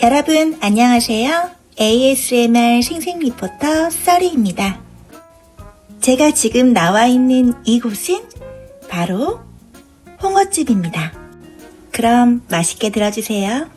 여러분 안녕하세요. ASMR 생생 리포터 썰이입니다. 제가 지금 나와 있는 이곳은 바로 홍어집입니다. 그럼 맛있게 들어주세요.